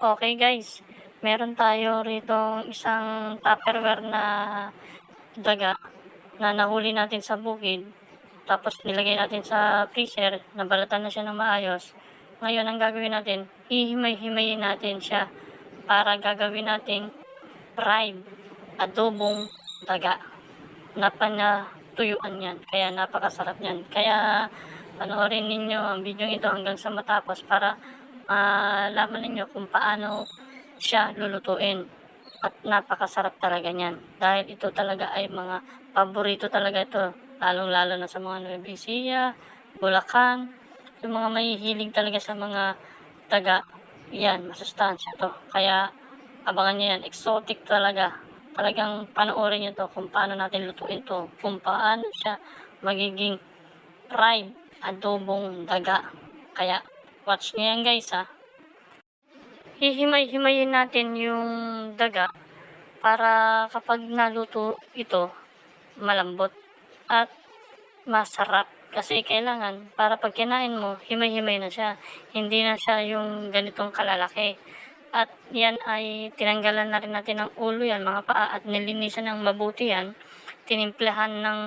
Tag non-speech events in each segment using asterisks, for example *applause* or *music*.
Okay guys, meron tayo rito isang tupperware na daga na nahuli natin sa bukid. Tapos nilagay natin sa freezer, nabalatan na siya ng maayos. Ngayon ang gagawin natin, hihimay-himayin natin siya para gagawin nating fried adobong daga na panatuyuan yan. Kaya napakasarap yan. Kaya panoorin ninyo ang video ito hanggang sa matapos para malaman ninyo kung paano siya lulutuin. At napakasarap talaga niyan. Dahil ito talaga ay mga paborito talaga ito. Lalong-lalo na sa mga Nueva Ecija, Bulacan, yung mga mahihilig talaga sa mga taga. Yan, masustansya to. Kaya abangan nyo yan. Exotic talaga. Talagang panoorin nyo to kung paano natin lutuin to. Kung paano siya magiging fried adobong daga. Kaya watch nyo yan guys ha. Hihimay-himayin natin yung daga para kapag naluto ito, malambot at masarap. Kasi kailangan, para pag kinain mo, himay-himay na siya. Hindi na siya yung ganitong kalalaki. At yan ay tinanggalan na rin natin ng ulo yan, mga paa, at nilinisan ng mabuti yan. Tinimplehan ng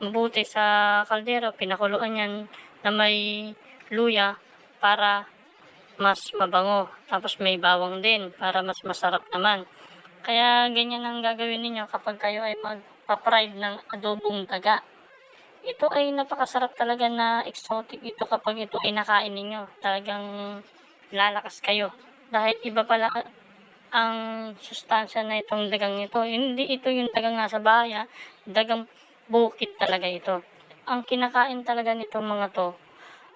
mabuti sa kaldero, pinakuluan yan na may luya para mas mabango. Tapos may bawang din para mas masarap naman. Kaya ganyan ang gagawin ninyo kapag kayo ay magpa-fried ng adobong daga. Ito ay napakasarap talaga na exotic ito kapag ito ay nakain ninyo. Talagang lalakas kayo. Dahil iba pala ang sustansya na itong dagang ito. Hindi ito yung dagang nasa bahay, ha. dagang bukit talaga ito. Ang kinakain talaga nitong mga to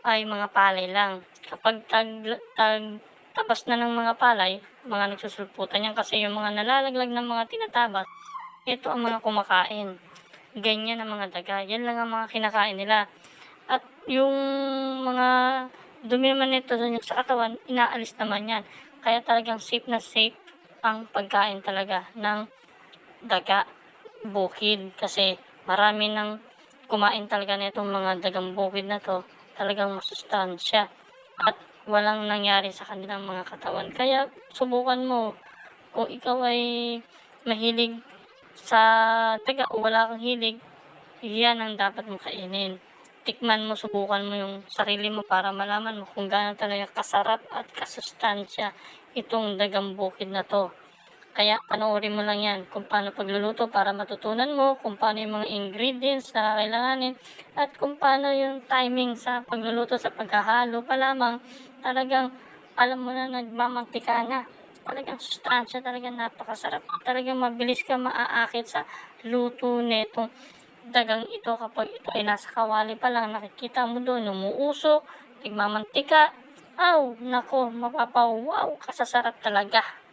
ay mga palay lang. Kapag tag, tag, tapas na ng mga palay, mga nagsusulputan yan kasi yung mga nalalaglag ng mga tinatabas, ito ang mga kumakain. Ganyan ang mga daga. Yan lang ang mga kinakain nila. At yung mga dumi naman nito sa katawan, inaalis naman yan. Kaya talagang safe na safe ang pagkain talaga ng daga bukid kasi marami nang kumain talaga nitong mga dagang bukid na to talagang masustansya at walang nangyari sa kanilang mga katawan. Kaya subukan mo kung ikaw ay mahilig sa taga o wala kang hilig, yan ang dapat mong kainin. Tikman mo, subukan mo yung sarili mo para malaman mo kung gaano talaga kasarap at kasustansya itong dagang bukid na to. Kaya panoorin mo lang yan kung paano pagluluto para matutunan mo kung paano yung mga ingredients na kailanganin at kung paano yung timing sa pagluluto sa paghahalo pa lamang. Talagang alam mo na nagmamantika na. Talagang sustansya talaga napakasarap. Talagang mabilis ka maaakit sa luto netong dagang ito kapag ito ay nasa kawali pa lang. Nakikita mo doon umuusok nagmamantika. Aw nako mapapawaw kasasarap talaga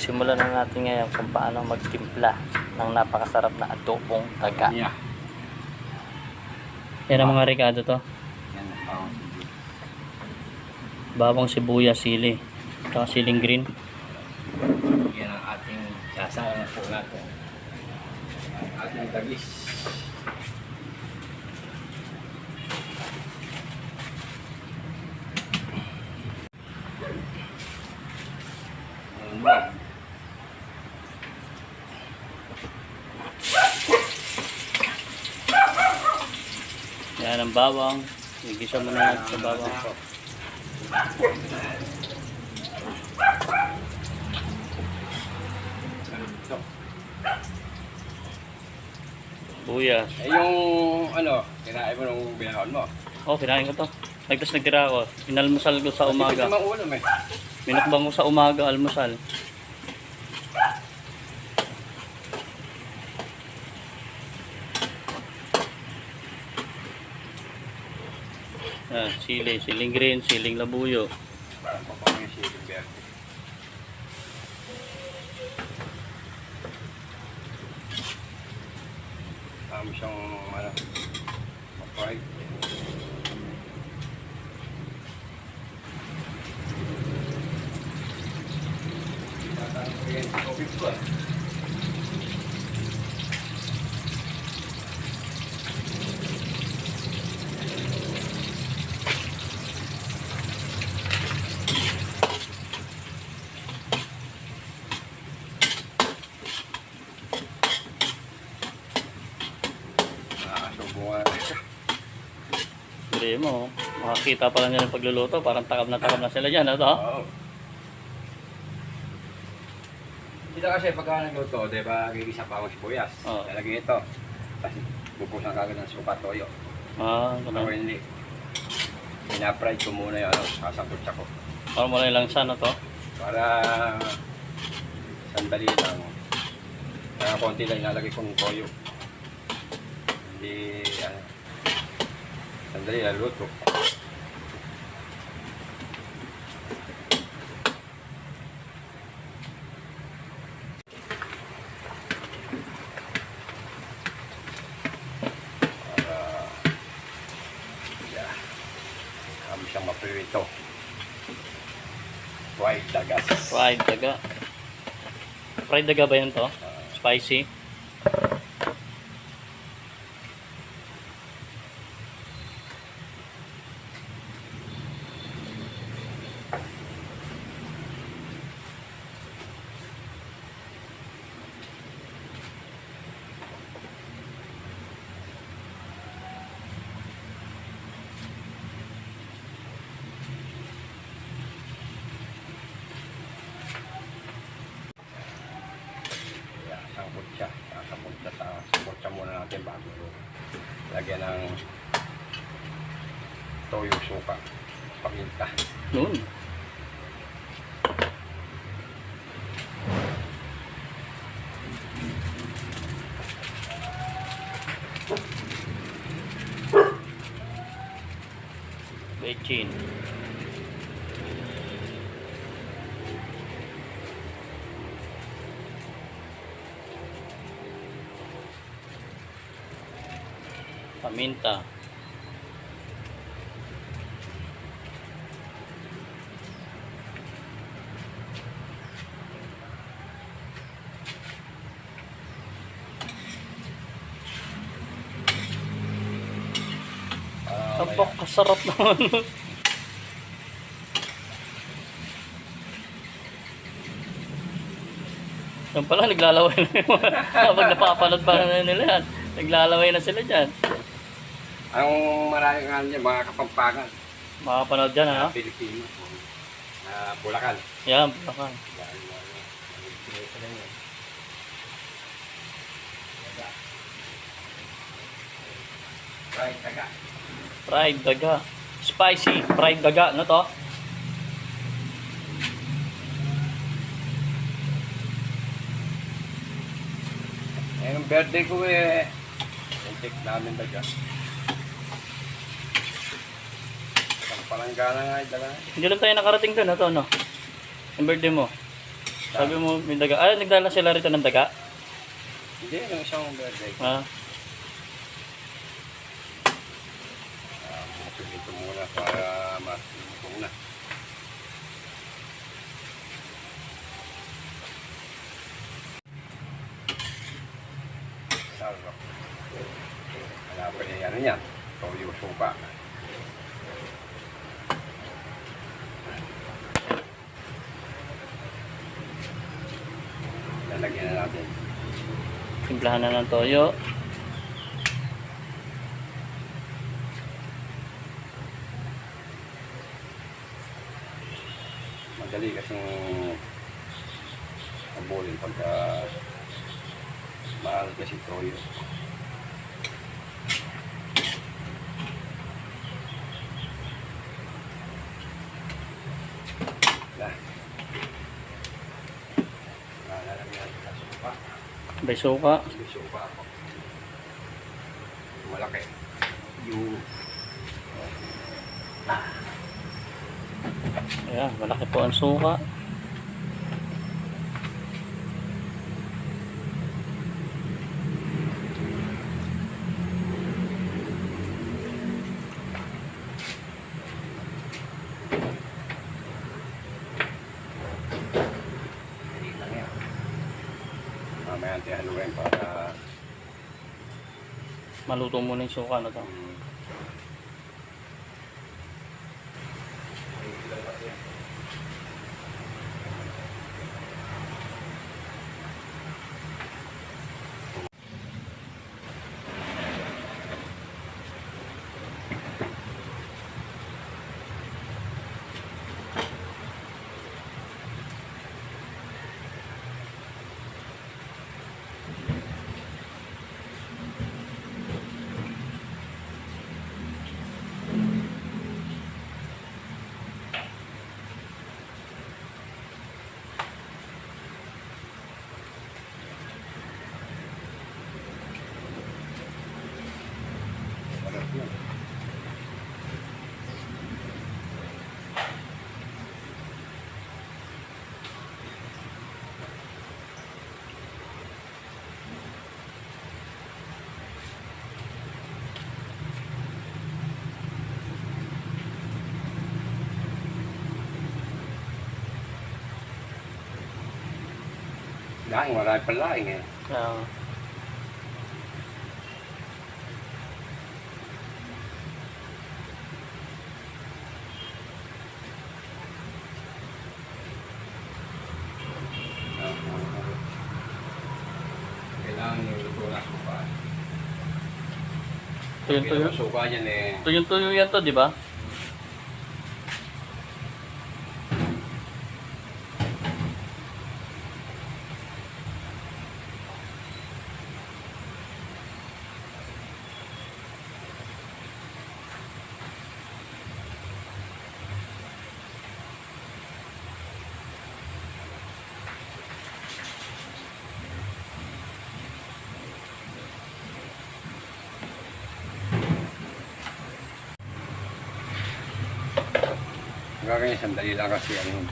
sisimulan na natin ngayon kung paano magtimpla ng napakasarap na adobong taga. Yeah. Yan ang mga rekado to. Yan. Oh. Bawang sibuyas, sili. Tsaka siling green. Yan ang ating sasama po natin. Ang ating tagis. Ano? Ang bawang. Igisa mo na sa bawang. Ito. Buyas. Eh yung ano, kinain mo nung binahon mo. Oh, kinain ko to. Nagtas nagtira ako. Inalmusal ko sa umaga. Hindi naman ulam eh. Minukbang ko sa umaga, almusal. Yan, sili, siling green, siling labuyo. Tama siyang ano, mapay. Tatanong ko yan, COVID ko ah. Nakakasubo nga. Hindi mo, makakita pa lang nila pagluluto. Parang takam na takam na sila dyan. Ano to? Oo. Dito kasi pagka nagluto, di ba, gigisa pa akong sibuyas. Oo. Lalagyan ito. Tapos bubusan kagad ng suka toyo. Ah, Ako ganun. hindi. Pina-fry ko muna yung ano, sasakot ko. Parang wala lang sana to. Para sandali lang. Kaya konti lang ilalagay kong toyo. Hindi, ano, sandali lang luto. Para, yeah, kami siyang mapirito. Fried dagas. Fried daga. Fried daga ba yun to? Spicy. Yeah, sangkot siya. Sangkot siya sa sangkot siya muna natin bago lagyan ng toyo suka. Paminta. Noon. Bechin. Paminta. Para Tabak, kasarap naman. Yan pala, naglalaway na yung mga, kapag napapanood pa na nila yan, naglalaway na sila dyan. Ang maraming ano niya, mga kapampangan. Makapanood dyan, ha? Pilipino. Uh, Bulacan. Yan, baka. Dahil ano, nag-create na yun. Daga. Fried daga. Spicy, fried daga. Ano to? Eh, yung birthday ko eh, take namin daga. Isang palanggana nga yung daga. Hindi lang tayo nakarating doon. Ito, ano? Yung birthday mo. Sabi mo, may daga. Ay, nagdala sila rito ng daga. Hindi, yung isang birthday. Ah, Uh, ito muna para mas na. Sarap. Hanapin niya ano yan. Toyo suka. Lalagyan na natin. Timplahan na ng toyo. Madali kasing abulin pagka mahal kasi toyo. May suka. May supa ako. Malaki. Yung Ayan, malaki po ang suka. Hindi lang yan. Mamaya natin haluin para Maluto muna yung suka na to. Laing, marami pa laing eh. Kaya, Kailangan yung luto na suka. ito yung tuyo. Kailangan suka yan eh. Ito yung tuyo yan to, di ba? Gagawin sandali lang kasi ano.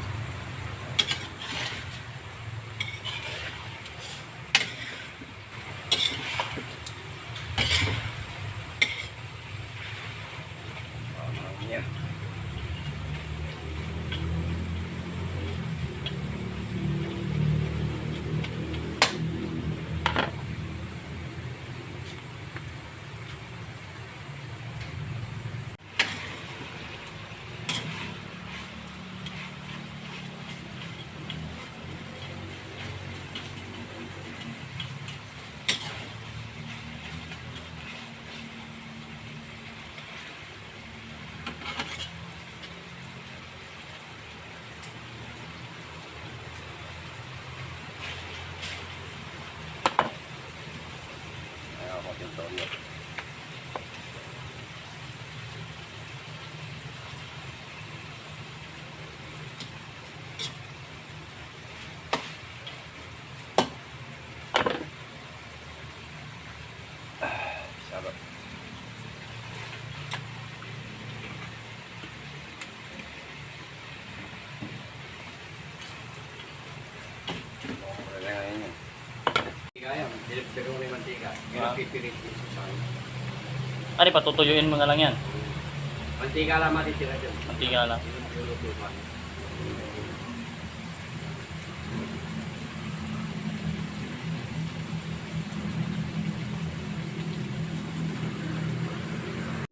Ah, yeah. Pero may mantika. Yung Ah. Ano, patutuyuin mo na lang yan. Mantika lang matitira dyan. Mantika lang.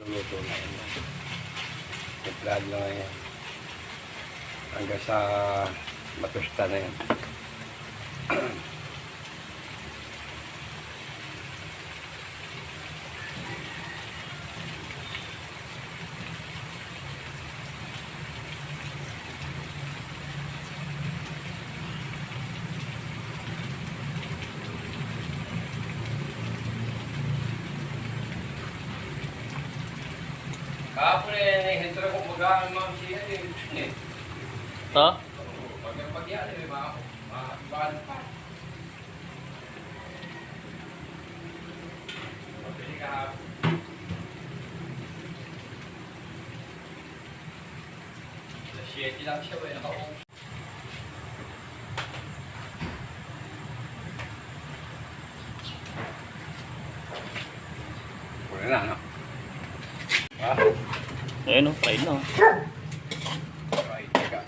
Luluto na yun. Templad lang yan. Hanggang sa matusta na yan. *clears throat* Kahapon eh, nahihintro ko magaan mga siya eh. To? Pag pagyan eh, mga mga pa. Pabili kahapon. Alas 7 lang siya, eh, nakaupo. Wala na, no? Ah, Ayun o, fried na. oh. right, teka.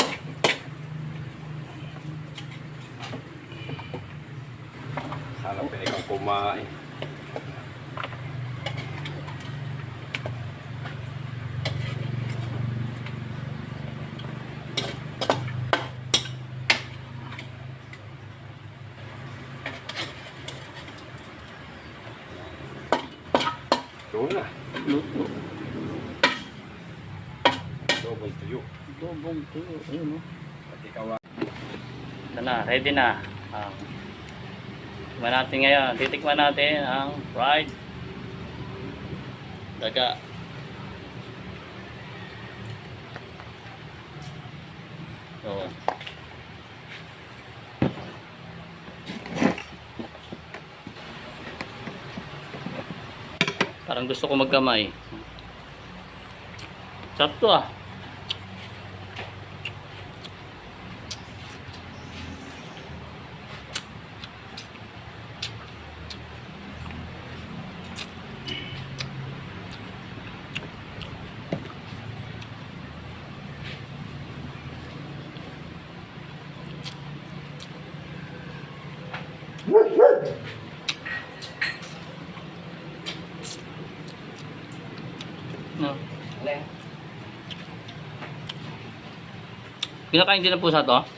Sana pwede kang kumain. Ito na. Luto. Double tuyo. Dobong tuyo. Ayun o. Ito na, ready na. Um, tikman natin ngayon. Titikman natin ang fried daga. So, parang gusto ko magkamay. Sarap to ah. No. Kinakain din ng pusa to?